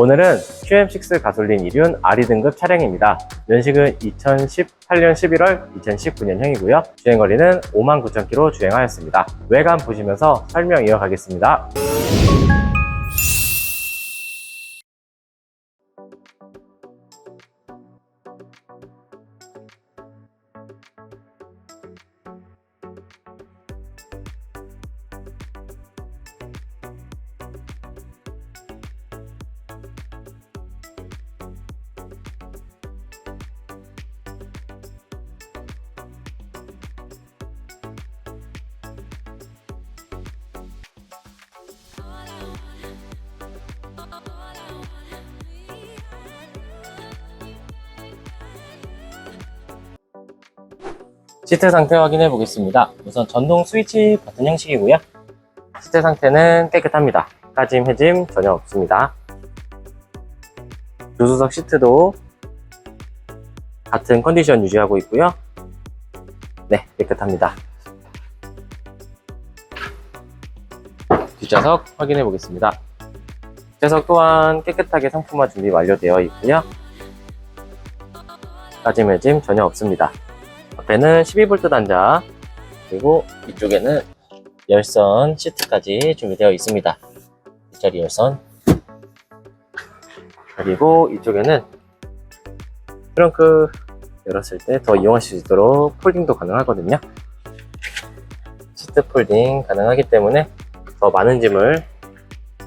오늘은 QM6 가솔린 1륜 RE 등급 차량입니다. 연식은 2018년 11월 2019년형이고요. 주행거리는 59,000km 주행하였습니다. 외관 보시면서 설명 이어가겠습니다. 시트 상태 확인해 보겠습니다. 우선 전동 스위치 버튼 형식이고요. 시트 상태는 깨끗합니다. 까짐, 해짐 전혀 없습니다. 조수석 시트도 같은 컨디션 유지하고 있고요. 네, 깨끗합니다. 뒷좌석 확인해 보겠습니다. 뒷좌석 또한 깨끗하게 상품화 준비 완료되어 있고요. 까짐, 해짐 전혀 없습니다. 앞에는 12V 단자 그리고 이쪽에는 열선 시트까지 준비되어 있습니다. 뒷자리 열선 그리고 이쪽에는 트렁크 열었을 때 더 이용하실 수 있도록 폴딩도 가능하거든요. 시트 폴딩 가능하기 때문에 더 많은 짐을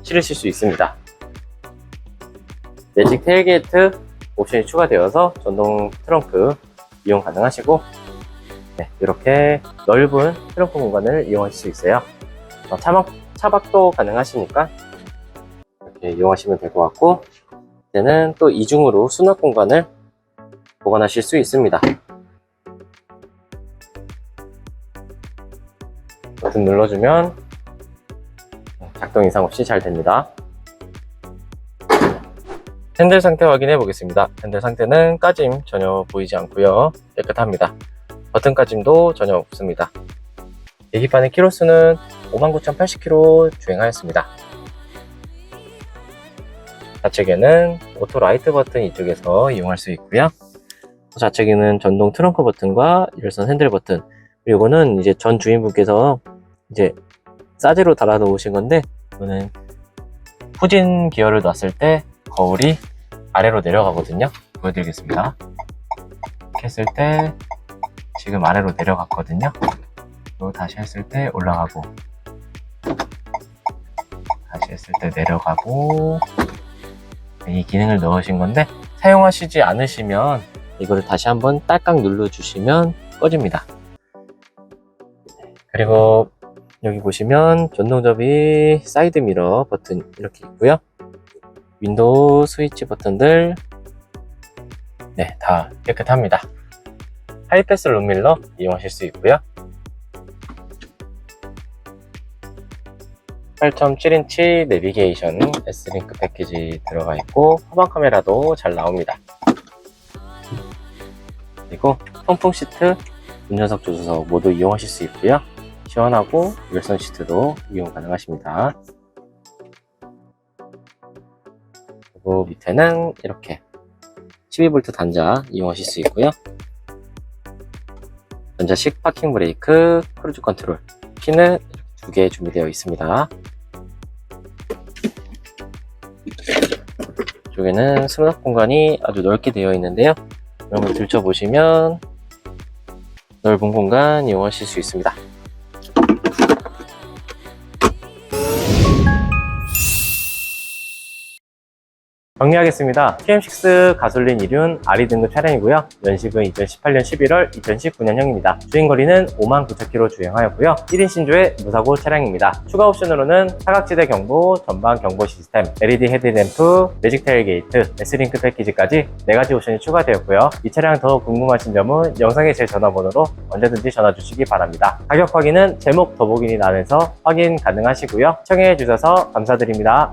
실으실 수 있습니다. 매직 테일게이트 옵션이 추가되어서 전동 트렁크 이용 가능하시고 네, 이렇게 넓은 트렁크 공간을 이용하실 수 있어요. 어, 차박, 차박도 가능하시니까 이렇게 이용하시면 될 것 같고 이제는 또 이중으로 수납 공간을 보관하실 수 있습니다. 버튼 눌러주면 작동 이상 없이 잘 됩니다. 핸들 상태 확인해 보겠습니다. 핸들 상태는 까짐 전혀 보이지 않고요. 깨끗합니다. 버튼 까짐도 전혀 없습니다. 계기판의 키로수는 59,080km 주행하였습니다. 좌측에는 오토 라이트 버튼 이쪽에서 이용할 수 있고요. 좌측에는 전동 트렁크 버튼과 열선 핸들 버튼 그리고 이거는 이제 전 주인분께서 이제 싸제로 달아 놓으신 건데 이거는 후진 기어를 놨을 때 거울이 아래로 내려가거든요. 보여드리겠습니다. 이렇게 했을 때 지금 아래로 내려갔거든요. 또 다시 했을 때 올라가고 다시 했을 때 내려가고 이 기능을 넣으신 건데 사용하시지 않으시면 이거를 다시 한번 딸깍 눌러 주시면 꺼집니다. 그리고 여기 보시면 전동접이 사이드 미러 버튼 이렇게 있고요. 윈도우 스위치 버튼들 네, 다 깨끗합니다. 하이패스 룸밀러 이용하실 수 있고요. 8.7인치 내비게이션 S링크 패키지 들어가 있고 후방 카메라도 잘 나옵니다. 그리고 통풍 시트, 운전석 조수석 모두 이용하실 수 있고요. 시원하고 열선 시트도 이용 가능하십니다. 그리고 밑에는 이렇게 12V 단자 이용하실 수 있고요. 전자식 파킹 브레이크, 크루즈 컨트롤 키는 두 개 준비되어 있습니다. 이쪽에는 수납 공간이 아주 넓게 되어 있는데요. 여러분 들춰보시면 넓은 공간 이용하실 수 있습니다. 정리하겠습니다. QM6 가솔린 1륜 RE 등급 차량이고요. 연식은 2018년 11월 2019년형입니다. 주행거리는 59,000km 주행하였고요. 1인 신조의 무사고 차량입니다. 추가 옵션으로는 사각지대 경보, 전방 경보 시스템, LED 헤드램프, 매직 테일게이트, S링크 패키지까지 4가지 옵션이 추가되었고요. 이 차량 더 궁금하신 점은 영상의 제 전화번호로 언제든지 전화 주시기 바랍니다. 가격 확인은 제목 더보기니 난에서 확인 가능하시고요. 청해 주셔서 감사드립니다.